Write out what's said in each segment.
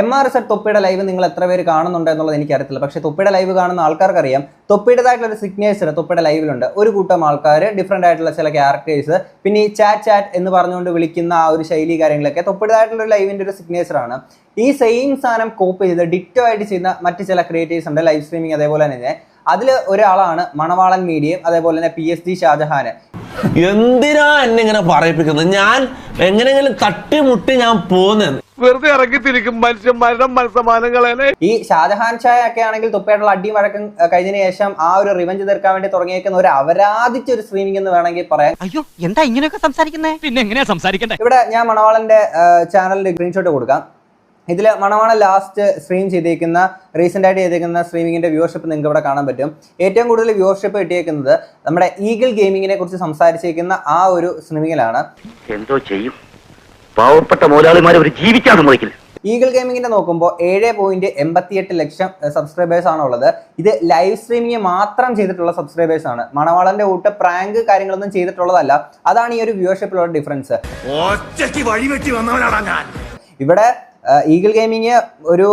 M R set തൊപ്പിയുടെ live നിങ്ങൾ എത്ര പേര് കാണുന്നുണ്ട് എന്നുള്ളത് എനിക്കറിയത്തില്ല. പക്ഷേ തൊപ്പിയുടെ ലൈവ് കാണുന്ന ആൾക്കാർക്കറിയാം. തൊപ്പിയുടേതായിട്ടുള്ള ഒരു സിഗ്നേച്ചർ തൊപ്പിയുടെ ലൈവിലുണ്ട് ഒരു കൂട്ടം ആൾക്കാർ ഡിഫറെന്റ് ആയിട്ടുള്ള ചില ക്യാരക്ടേഴ്സ് പിന്നെ ഈ ചാറ്റ് ചാറ്റ് എന്ന് പറഞ്ഞുകൊണ്ട് വിളിക്കുന്ന ആ ഒരു ശൈലി കാര്യങ്ങളൊക്കെ തൊപ്പിയുടേതായിട്ടുള്ള ഒരു ലൈവിന്റെ ഒരു സിഗ്നേച്ചറാണ് ഈ സെയിം സാധനം കോപ്പി ചെയ്ത് ഡിറ്റോ ആയിട്ട് ചെയ്യുന്ന മറ്റ് ചില ക്രിയേറ്റേഴ്സ് ഉണ്ട്. ലൈവ് സ്ട്രീമിംഗ് അതേപോലെ തന്നെ. അതിൽ ഒരാളാണ് മണവാളൻ മീഡിയയും അതേപോലെ തന്നെ പി എസ് ഡി ഷാജഹാൻ എന്തിനാ എന്നെ ഇങ്ങനെ പറയിപ്പിക്കുന്നത്? ഞാൻ എങ്ങനെയെങ്കിലും തട്ടിമുട്ടി ഞാൻ പോകുന്നത് വെറുതെ ഇറങ്ങിത്തിരിക്കും മനുഷ്യന്മാരുടെ മനസ്സമാനങ്ങളെ ഈ ഷാജഹാൻ ഷായ ഒക്കെ ആണെങ്കിൽ തുപ്പയായിട്ടുള്ള അടിയും വഴക്കം കഴിഞ്ഞതിന് ശേഷം ആ ഒരു റിവഞ്ച് തീർക്കാൻ വേണ്ടി തുടങ്ങിയേക്കുന്ന ഒരു അവരാധിച്ച ഒരു സ്ട്രീമിംഗ് എന്ന് വേണമെങ്കിൽ പറയാം. അയ്യോ എന്താ ഇങ്ങനെയൊക്കെ സംസാരിക്കുന്നത് പിന്നെ എങ്ങനെയാ സംസാരിക്കണ്ടേ? ഇവിടെ ഞാൻ മണവാളന്റെ ചാനലിന്റെ സ്ക്രീൻഷോട്ട് കൊടുക്കാം. ഇതിൽ മണമാണ് ലാസ്റ്റ് സ്ട്രീം ചെയ്തേക്കുന്ന റീസെന്റ് ആയിട്ട് ചെയ്തേക്കുന്ന സ്ട്രീമിങ്ങിന്റെ വ്യൂവർഷിപ്പ് നിങ്ങൾക്ക് ഇവിടെ കാണാൻ പറ്റും. ഏറ്റവും കൂടുതൽ വ്യൂവർഷിപ്പ് കിട്ടിയേക്കുന്നത് നമ്മുടെ ഈഗിൾ ഗെയിമിങ്ങിനെ കുറിച്ച് സംസാരിച്ചേക്കുന്ന ആ ഒരു സ്ട്രീമിങ്ങിലാണ് എന്തോ ചെയ്യും? പാവപ്പെട്ട മുതലാളിമാരെ ഒരു ജീവിക്കാൻ സമ്മതിക്കില്ല. ഈഗിൾ ഗെയിമിങ്ങിന്റെ നോക്കുമ്പോൾ ഏഴ് പോയിന്റ് എൺപത്തിയെട്ട് ലക്ഷം സബ്സ്ക്രൈബേഴ്സ് ആണ് ഉള്ളത്. ഇത് ലൈവ് സ്ട്രീമിംഗ് മാത്രം ചെയ്തിട്ടുള്ള സബ്സ്ക്രൈബേഴ്സ് ആണ്. മണവാളന്റെ കൂട്ട് പ്രാങ്ക് കാര്യങ്ങളൊന്നും ചെയ്തിട്ടുള്ളതല്ല. അതാണ് ഈ ഒരു വ്യൂവർഷിപ്പിലുള്ള ഡിഫറൻസ് ഇവിടെ ഈഗിൾ ഗെയിമിങ് ഒരു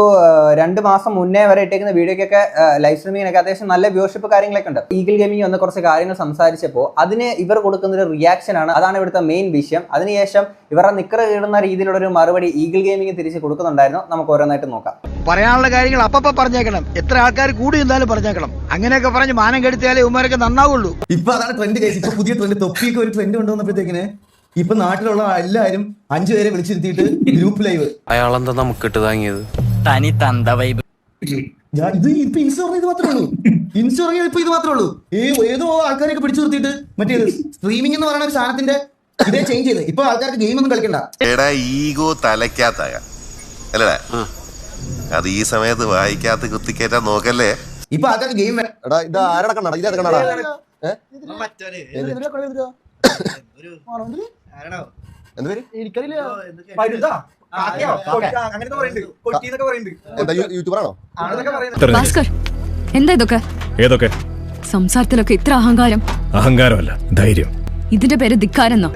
രണ്ട് മാസം മുന്നേ വരെ ഇട്ടേക്കുന്ന വീഡിയോയ്ക്കൊക്കെ ലൈവ് സ്ട്രീമിങ്ങിനൊക്കെ അത്യാവശ്യം നല്ല വ്യൂഷിപ്പ് കാര്യങ്ങളൊക്കെ ഉണ്ട്. ഈഗിൾ ഗെയിമിങ് വന്ന കുറച്ച് കാര്യങ്ങൾ സംസാരിച്ചപ്പോൾ അതിന് ഇവർ കൊടുക്കുന്ന ഒരു റിയാക്ഷൻ ആണ്. അതാണ് ഇവിടുത്തെ മെയിൻ വിഷയം. അതിനുശേഷം ഇവരുടെ നിക്കർ കീടുന്ന രീതിയിലുള്ള ഒരു മറുപടി ഈഗിൾ ഗെയിമിങ് തിരിച്ച് കൊടുക്കുന്നുണ്ടായിരുന്നു. നമുക്ക് ഓരോന്നായിട്ട് നോക്കാം. പറയാനുള്ള കാര്യങ്ങൾ അപ്പൊ പറഞ്ഞേക്കണം. എത്ര ആൾക്കാർ കൂടി എന്തായാലും പറഞ്ഞേക്കണം. അങ്ങനെയൊക്കെ പറഞ്ഞ് മാനം കെടുത്തിയാലേ ഉമ്മാരൊക്കെ നന്നാവുള്ളൂ. ഇപ്പൊ അതാണ് ട്രെൻഡ് ഇപ്പൊ പുതിയ ട്രെൻഡ് തൊപ്പിയൊക്കെ ഒരു ട്രെൻഡ് കൊണ്ടുവന്നപ്പോഴത്തേക്കിന് ഇപ്പൊ നാട്ടിലുള്ള എല്ലാരും അഞ്ചു പേരെ വിളിച്ചിരുത്തിയിട്ട് ഗ്രൂപ്പ് ലൈവ് അയാളെന്താ നമുക്ക് ഇട്ട് താങ്ങിയത്? തനി തന്ത വൈബ് ഇത് ഇപ്പൊ ഇൻസ്റ്റ ഇത് മാത്രമേ ഉള്ളൂ. ഇൻസ്റ്റ പറഞ്ഞ ഇപ്പൊ ഇത് മാത്രമേ ഉള്ളൂ. ഈ ഏതോ ആൾക്കാരെയൊക്കെ പിടിച്ചു നിർത്തിയിട്ട് മറ്റേ സ്ട്രീമിംഗ് എന്ന് പറയുന്ന ഒരു സാധനത്തിന്റെ ഇതേ ചേഞ്ച് ചെയ്ത്. ഇപ്പൊ ആൾക്കാർക്ക് ഗെയിം ഒന്നും കളിക്കണ്ട. എടാ ഈഗോ തലയ്ക്കാത്തായ അല്ലേ അത് ഈ സമയത്ത് വായിക്കാത്ത കുത്തിക്കേറ്റാൻ നോക്കല്ലേ? ഇപ്പൊ ആൾക്കാർക്ക് ഗെയിം എടാ ഇത് ആരുടെ കണ്ണാടാ ഇത് ഭാസ്കർ എന്താ ഇതൊക്കെ? ഏതൊക്കെ? സംസാരത്തിലൊക്കെ ഇത്ര അഹങ്കാരം. അഹങ്കാരമല്ല ധൈര്യം. ഇതിന്റെ പേര് ധിക്കാരെന്നോ?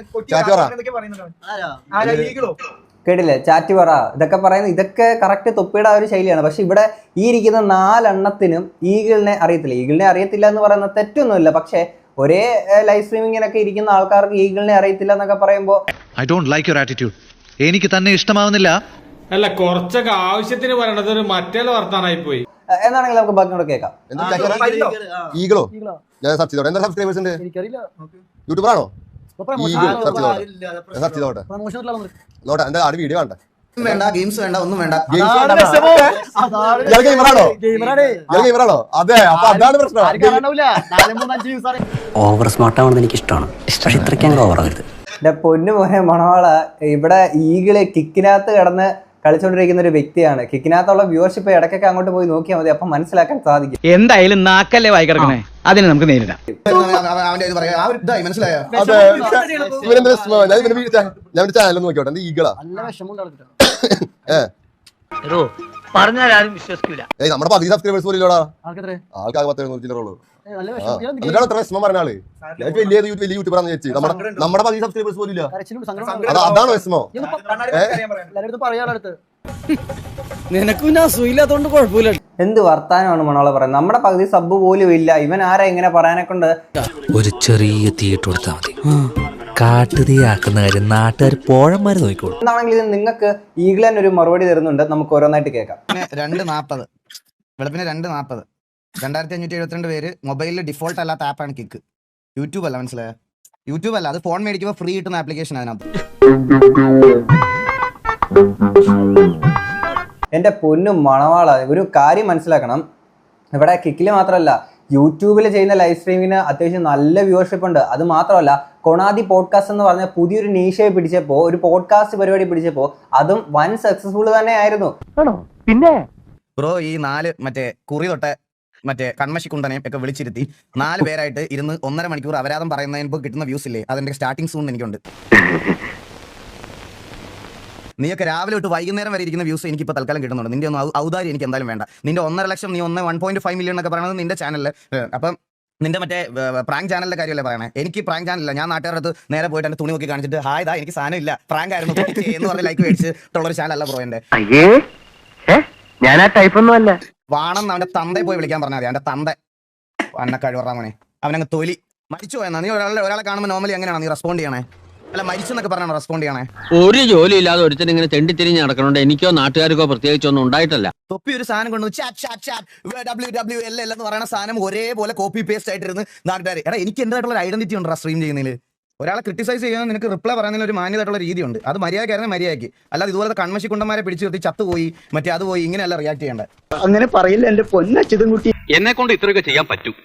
കേട്ടില്ലേ? ചാറ്റ് പറ. ഇതൊക്കെ പറയുന്നത് ഇതൊക്കെ കറക്റ്റ് തൊപ്പിയുടെ ഒരു ശൈലിയാണ്. പക്ഷെ ഇവിടെ ഈ ഇരിക്കുന്ന നാലെണ്ണത്തിനും ഈഗിളിനെ അറിയത്തില്ല. ഈഗിളിനെ അറിയത്തില്ല എന്ന് പറയുന്ന തെറ്റൊന്നുമില്ല. പക്ഷേ ഒരേ ലൈവ് സ്ട്രീമിങ്ങിനൊക്കെ ഇരിക്കുന്ന ആൾക്കാർക്ക് ഈഗിളിനെ അറിയത്തില്ല എന്നൊക്കെ പറയുമ്പോൾ I don't like your attitude എനിക്ക് തന്നെ ഇഷ്ടമാവുന്നില്ല. അല്ല കുറച്ചൊക്കെ ആവശ്യത്തിന് പറയണത് ഒരു മറ്റേ വർത്താനായി പോയി എന്താണെങ്കിലും എന്നാണെങ്കിൽ നമുക്ക് ബാക്കിയോട് കേൾക്കാം? ഈഗിളോ? ഞാൻ സെർച്ച് ചെയ്തോട്ടെ. എന്താ സബ്സ്ക്രൈബേഴ്സ് ഉണ്ട് യൂട്യൂബർ ആണോ ഈഗിൾ സെർച്ച് ചെയ്തോട്ടെ. നോട്ടെ എന്താ ആട് വീഡിയോ വേണ്ട വേണ്ട ഗെയിംസ് വേണ്ട ഒന്നും വേണ്ട. ഇയാൾ ഗെയിമറാണോ ഇയാൾ ഗെയിമറാണോ അതെ അപ്പൊ അതാണ് പ്രശ്നം. ഓവർ സ്മാർട്ട് ആവണമെന്ന് എനിക്ക് ഇഷ്ടമാണ് പക്ഷെ ഇത്രയ്ക്ക് അങ്ങ് ഓവർ ആവരുത്. എന്റെ പൊന്നു പോയ മണവാള ഇവിടെ ഈഗിൾ കിക്കിനകത്ത് കിടന്ന് കളിച്ചുകൊണ്ടിരിക്കുന്ന ഒരു വ്യക്തിയാണ്. കിക്കിനകത്തുള്ള വ്യൂവർഷിപ്പ് ഇടയ്ക്കൊക്കെ അങ്ങോട്ട് പോയി നോക്കിയാൽ മതി അപ്പൊ മനസ്സിലാക്കാൻ സാധിക്കും. എന്തായാലും നാക്കല്ലേ വായി കിടക്കണേ? അതിന് നമുക്ക് നേരിടാം. മനസ്സിലായോ? ഇവനെന്താ വിഷമം? ചാനൽ നോക്കിയോട്ടെ പറഞ്ഞാൽ ആരും വിശ്വസിക്കില്ല ഏയ് നമ്മുടെ പകുതി സബ്സ്ക്രൈബേഴ്സ് പത്ത് ചില്ലറുള്ളൂ എന്നിട്ടാണ് വിഷമം. വലിയ വലിയ വെച്ച് നമ്മുടെ നമ്മുടെ പകുതി സബ്സ്ക്രൈബേഴ്സ് അതാണ് വിഷമം. നിനക്കും കുഴപ്പമില്ല. എന്ത് വർത്താനമാണ് മണോളെ പറയുന്നത്? നമ്മുടെ പകുതി സബ് പോലും ഇല്ല. ഇവൻ ആരാ ഇങ്ങനെ പറയാനെ കൊണ്ട് ഒരു ചെറിയ തീയിട്ട് കൊടുത്താൽ മതി. കാട്ടുതീയാക്കുന്ന കാര്യം നാട്ടുകാർ പോഴന്മാര് നോക്കിക്കോളൂ. എന്താണെങ്കിൽ ഇത് നിങ്ങൾക്ക് ഈഗ്ലൻ ഒരു മറുപടി തരുന്നുണ്ട് നമുക്ക് ഓരോന്നായിട്ട് കേൾക്കാം. രണ്ട് നാപ്പത്. വെളുപ്പിന് രണ്ട് നാപ്പത്. രണ്ടായിരത്തി അഞ്ഞൂറ്റി എഴുപത്തിരണ്ട് പേര് മൊബൈലിൽ ഡിഫോൾട്ട് അല്ലാത്ത ആപ്പാണ് കിക്ക്. യൂട്യൂബ് അല്ല മനസ്സിലായ? യൂട്യൂബ് അല്ല അത് ഫോൺ മേടിക്കുമ്പോൾ ഫ്രീ കിട്ടുന്ന ആപ്ലിക്കേഷൻ അതിനകത്ത്. എന്റെ പൊന്നും മണവാള ഒരു കാര്യം മനസ്സിലാക്കണം. ഇവിടെ കിക്കിൽ മാത്രമല്ല യൂട്യൂബിൽ ചെയ്യുന്ന ലൈവ് സ്ട്രീമിന് അത്യാവശ്യം നല്ല വ്യൂവർഷിപ്പ് ഉണ്ട്. അത് മാത്രമല്ല കൊണാദി പോഡ്കാസ്റ്റ് എന്ന് പറഞ്ഞ പുതിയൊരു നീഷയെ പിടിച്ചപ്പോൾ ഒരു പോഡ്കാസ്റ്റ് പരിപാടി പിടിച്ചപ്പോൾ അതും വൻ സക്സസ്ഫുൾ തന്നെ ആയിരുന്നു പിന്നെ? ബ്രോ ഈ നാല് മറ്റേ കുറി തൊട്ട മറ്റേ കൺമശിക്കുണ്ടനെ ഒക്കെ വിളിച്ചിരുത്തി. നാല് പേരായിട്ട് ഇരുന്ന് ഒന്നര മണിക്കൂർ അപരാധം പറയുന്നതിന് കിട്ടുന്ന വ്യൂസ് ഇല്ലേ? അതിന്റെ സ്റ്റാർട്ടിംഗ് സൂൺ എനിക്കുണ്ട്. നീയൊക്കെ രാവിലെ തൊട്ട് വൈകുന്നേരം വരെ ഇരിക്കുന്ന വ്യൂസ് എനിക്ക് ഇപ്പോൾ തൽക്കാലം കിട്ടുന്നുണ്ട്. നിന്റെ ഒന്ന് ഔദാരി എനിക്ക് എന്തായാലും വേണ്ട. നിന്റെ ഒന്നര ലക്ഷം നീ ഒന്ന് വൺ പോയിന്റ് ഫൈവ് മില്യൺ എന്നൊക്കെ പറയുന്നത് നിന്റെ ചാനലിൽ അപ്പം നിന്റെ മറ്റേ പ്രാങ്ക് ചാനലിന്റെ കാര്യമല്ലേ പറയണേ? എനിക്ക് പ്രാങ്ക് ചാനലില്ല ഞാൻ നാട്ടുകാരുടെ അടുത്ത് നേരെ പോയിട്ട് എന്റെ തുണി നോക്കി കാണിച്ചിട്ട് ഹായ് ഇതാ എനിക്ക് സാധനം ഇല്ല. പ്രാങ്ക് ആയിരുന്നു. എന്ന് പറഞ്ഞ ലൈക്ക് മേടിച്ചിട്ടുള്ള ഒരു ചാനലല്ല ബ്രോ എന്റെ ഞാൻ ആ ടൈപ്പൊന്നും അല്ല. വാണം അവന്റെ തന്തയെ പോയി വിളിക്കാൻ പറഞ്ഞാൽ മതി. അവന്റെ തന്ത. അന്ന കഴിവറാമണേ അവനങ്ങ് തൊലി. മരിച്ചു പോയെന്നാ. നീ ഒരാളെ ഒരാളെ കാണുമ്പോൾ നോർമലി എങ്ങനെയാണ് നീ റെസ്പോണ്ട് ചെയ്യണേ? അല്ല മരിച്ചെന്നൊക്കെ പറഞ്ഞാണ് റെസ്പോണ്ട് ചെയ്യണേ? ഒരു ജോലി ഇല്ലാതെ ഒരുത്തൻ ഇങ്ങനെ തെണ്ടിത്തിരിഞ്ഞ് നടക്കണോണ്ട് എനിക്കോ നാട്ടുകാർക്കോ പ്രത്യേകിച്ച് ഒന്നും ഉണ്ടായിട്ടല്ല. തൊപ്പി ഒരു സാധനം കൊണ്ടു chat chat chat W W L L എന്ന് പറയുന്ന സാധനം ഒരേപോലെ കോപ്പി പേസ്റ്റ് ആയിട്ടിരുന്ന് നാട്ടുകാർ എടാ എനിക്ക് എന്തായിട്ടുള്ള ഐഡന്റിറ്റി ഉണ്ട് സ്ട്രീം ചെയ്യുന്നതിൽ ഒരാളെ ക്രിട്ടിസൈസ് ചെയ്യുന്ന നിനക്ക് റിപ്ലൈ പറയുന്നതിൽ ഒരു മാന്യതായിട്ടുള്ള രീതിയുണ്ട്. അത് മര്യാദക്കായിരുന്നു മര്യാദയ്ക്ക്. അല്ലാതെ ഇതുപോലത്തെ കൺമശി കുണ്ടന്മാരെ പിടിച്ചു നിർത്തി ചത്തുപോയി മറ്റേ അത് പോയി ഇങ്ങനെയല്ല റിയാക്ട് ചെയ്യേണ്ടത് അങ്ങനെ പറയില്ല എന്റെ പൊന്നച്ചിതും കുട്ടി എന്നെ കൊണ്ട് ഇത്രയൊക്കെ ചെയ്യാൻ പറ്റും.